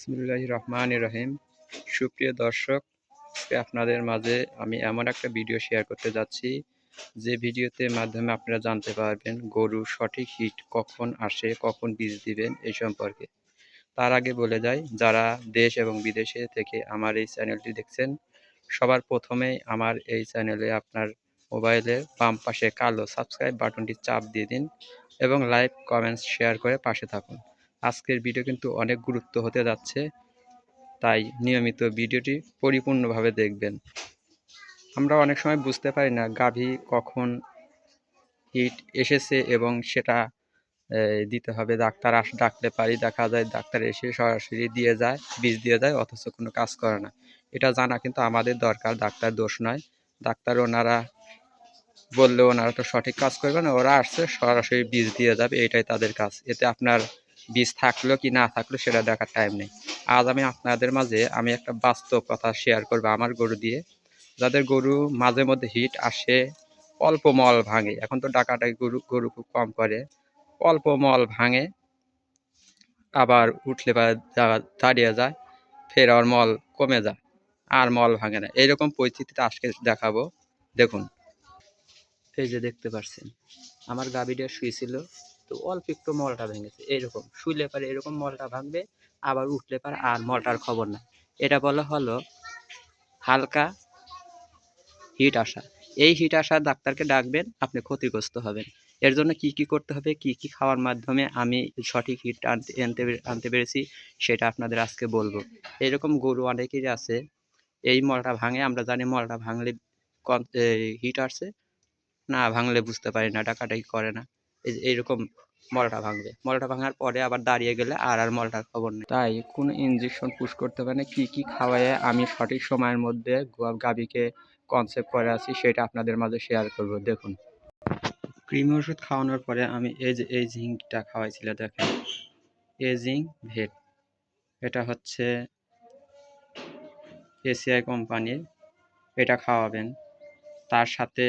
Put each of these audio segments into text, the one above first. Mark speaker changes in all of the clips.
Speaker 1: বিসমুল্লাহ রহমান রহিম। সুপ্রিয় দর্শক আপনাদের মাঝে আমি এমন একটা ভিডিও শেয়ার করতে যাচ্ছি, যে ভিডিওতে মাধ্যমে আপনারা জানতে পারবেন গরু সঠিক হিট কখন আসে, কখন বীজ দিবেন এই সম্পর্কে। তার আগে বলে যাই, যারা দেশ এবং বিদেশে থেকে আমার এই চ্যানেলটি দেখছেন, সবার প্রথমেই আমার এই চ্যানেলে আপনার মোবাইলের বাম পাশে কালো সাবস্ক্রাইব বাটনটি চাপ দিয়ে দিন এবং লাইক কমেন্টস শেয়ার করে পাশে থাকুন। আজকের ভিডিও কিন্তু অনেক গুরুত্ব হতে যাচ্ছে, তাই নিয়মিত ভিডিওটি পরিপূর্ণভাবে দেখবেন। আমরা অনেক সময় বুঝতে পারি না গাভী কখন হিট এসেছে এবং সেটা দিতে হবে, ডাক্তার আস ডাকতে পারি, দেখা যায় ডাক্তার এসে সরাসরি দিয়ে যায় বীজ দিয়ে যায়, অথচ কোনো কাজ করে না। এটা জানা কিন্তু আমাদের দরকার, ডাক্তার দোষ নয়। ডাক্তার ওনারা বললে ওনারা তো সঠিক কাজ করবে না, ওরা আসছে, সরাসরি বীজ দিয়ে যাবে, এটাই তাদের কাজ। এতে আপনার বীজ থাকল কি না থাকল সেটা দেখার টাইম নেই। আজ আমি আপনাদের মাঝে আমি একটা বাস্তব কথা শেয়ার করব আমার গরু দিয়ে। যাদের গরু মাঝে মধ্যে হিট আসে, অল্প মল ভাঙে। এখন তো ডাকাটাই গরু গরু খুব কম করে। অল্প মল ভাঙে, আবার উঠলে বা দাঁড়িয়ে যায়, ফের আর মল কমে যায়, আর মল ভাঙে না। এইরকম পরিস্থিতিতে আজকে দেখাবো। দেখুন, এই যে দেখতে পাচ্ছেন আমার গাভীটা শুয়েছিল। তো অল্প একটু মলটা ভেঙেছে। এরকম শুলে পারে এরকম মলটা ভাঙবে, আবার উঠলে পারে আর মলটার খবর না এটা বলা হলো হালকা হিট আসা। এই হিট আসা ডাক্তারকে ডাকবেন, আপনি ক্ষতিগ্রস্ত হবেন। এর জন্য কি কি করতে হবে, কি কি খাওয়ার মাধ্যমে আমি সঠিক হিট আনতে আনতে আনতে পেরেছি, সেটা আপনাদের আজকে বলব। এরকম গরু অনেকেরই আছে, এই মলটা ভাঙে, আমরা জানি মলটা ভাঙলে হিট আসছে না ভাঙলে বুঝতে পারি না ডাকাটাই করে না। এইরকম মলটা ভাঙবে। মলটা ভাঙার পরে আবার দাঁড়িয়ে গেলে আর আর মলটার খবর নেই। তাই কোনো ইঞ্জেকশন পুশ করতে পারে কী কী খাওয়ায় আমি সঠিক সময়ের মধ্যে গাভীকে কনসেপ্ট করে আছি সেটা আপনাদের মাঝে শেয়ার করব দেখুন। ক্রিমি ওষুধ খাওয়ানোর পরে আমি এই যে এই জিঙ্কটা খাওয়াইছিল দেখেন। এজিং ভেট এটা হচ্ছে এসিআই কোম্পানির এটা খাওয়াবেন। তার সাথে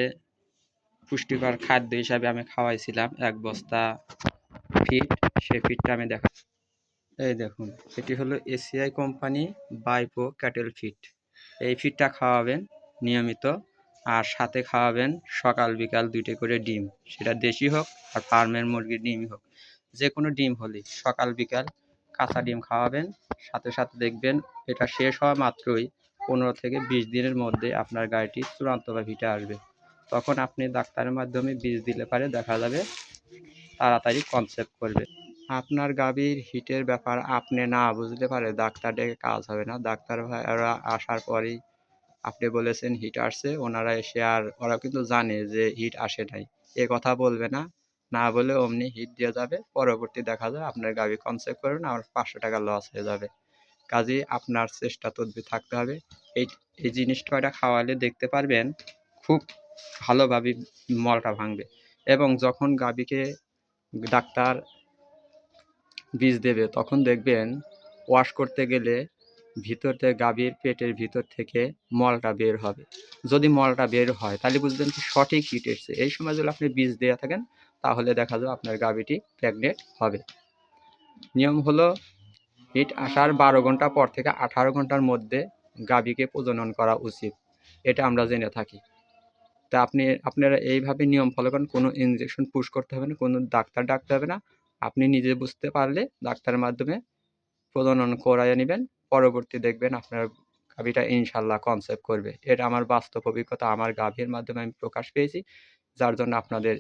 Speaker 1: পুষ্টিকর খাদ্য হিসাবে আমি খাওয়াইছিলাম। এক বস্তা ফিট, সে ফিটটা আমি দেখা এই দেখুন, এটি হলো এসিআই কোম্পানি বাইপো ক্যাটেল ফিট। এই ফিটটা খাওয়াবেন নিয়মিত আর সাথে খাওয়াবেন সকাল, বিকাল দুইটা করে ডিম। সেটা দেশি হোক আর ফার্মের মুরগির ডিমই হোক। যে কোনো ডিম হলেই সকাল, বিকাল কাঁচা ডিম খাওয়াবেন। সাথে সাথে দেখবেন এটা শেষ হওয়া মাত্রই পনেরো থেকে বিশ দিনের মধ্যে আপনার গাড়িটি চূড়ান্তভাবে হিটে আসবে। তখন আপনি ডাক্তারের মাধ্যমে বীজ দিলে পারে দেখা যাবে তাড়াতাড়ি কনসেপ্ট করবে। আপনার গাভীর হিটের ব্যাপার আপনি না বুঝলে পারে ডাক্তার ডেকে কাজ হবে না। ডাক্তার ভাইরা আসার পরেই আপনি বলেছেন হিট আসছে, ওনারা এসে আর ওরা কিন্তু জানে যে হিট আসে নাই। এ কথা বলবে না না বলে অমনি হিট দিয়ে যাবে, পরবর্তী দেখা যায় আপনার গাভী কনসেপ্ট করবেন আমার পাঁচশো টাকা লস হয়ে যাবে। কাজে আপনার চেষ্টা তদবির থাকতে হবে। এই এই জিনিসটা খাওয়ালে দেখতে পারবেন, খুব ভালোভাবে মলটা ভাঙবে এবং যখন গাভীকে ডাক্তার বীজ দেবে, তখন দেখবেন ওয়াশ করতে গেলে ভিতর থেকে গাভীর পেটের ভিতর থেকে মলটা বের হবে। যদি মলটা বের হয়, তাহলে বুঝবেন কি সঠিক হিট এসছে। এই সময় যদি আপনি বীজ দেওয়া থাকেন, তাহলে দেখা যাবে আপনার গাভীটি প্রেগনেন্ট হবে। নিয়ম হলো হিট আসার বারো ঘণ্টা পর থেকে আঠারো ঘণ্টার মধ্যে গাভীকে প্রজনন করা উচিত। এটা আমরা জেনে থাকি। তা আপনি, আপনারা এইভাবে নিয়ম ফলো করেন, কোনো ইঞ্জেকশন পুশ করতে হবে না, কোনো ডাক্তার ডাকতে হবে না। আপনি নিজে বুঝতে পারলে ডাক্তারের মাধ্যমে প্রজনন করাইয়ে নেবেন, পরবর্তী দেখবেন আপনার গাভীটা ইনশাল্লাহ কনসেপ্ট করবে। এটা আমার বাস্তব অভিজ্ঞতা, আমার গাভীর মাধ্যমে আমি প্রকাশ পেয়েছি, যার জন্য আপনাদের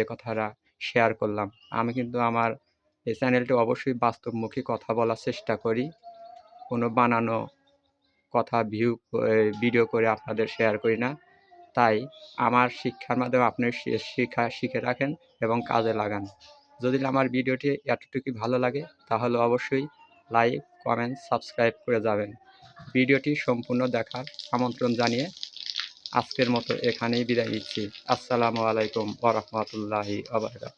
Speaker 1: এ কথাটা শেয়ার করলাম। আমি কিন্তু আমার এই চ্যানেলটি অবশ্যই বাস্তবমুখী কথা বলার চেষ্টা করি, কোনো বানানো কথা ভিউ ভিডিও করে আপনাদের শেয়ার করি না। তাই আমার শিক্ষার মাধ্যমে আপনি শিক্ষা শিখে রাখেন এবং কাজে লাগান। যদি আমার ভিডিওটি এতটুকু ভালো লাগে, তাহলে অবশ্যই লাইক, কমেন্ট, সাবস্ক্রাইব করে যাবেন। ভিডিওটি সম্পূর্ণ দেখার আমন্ত্রণ জানিয়ে আজকের মতো এখানেই বিদায় নিচ্ছি। আসসালামু আলাইকুম ওরহমতুল্লাহি আবরকাত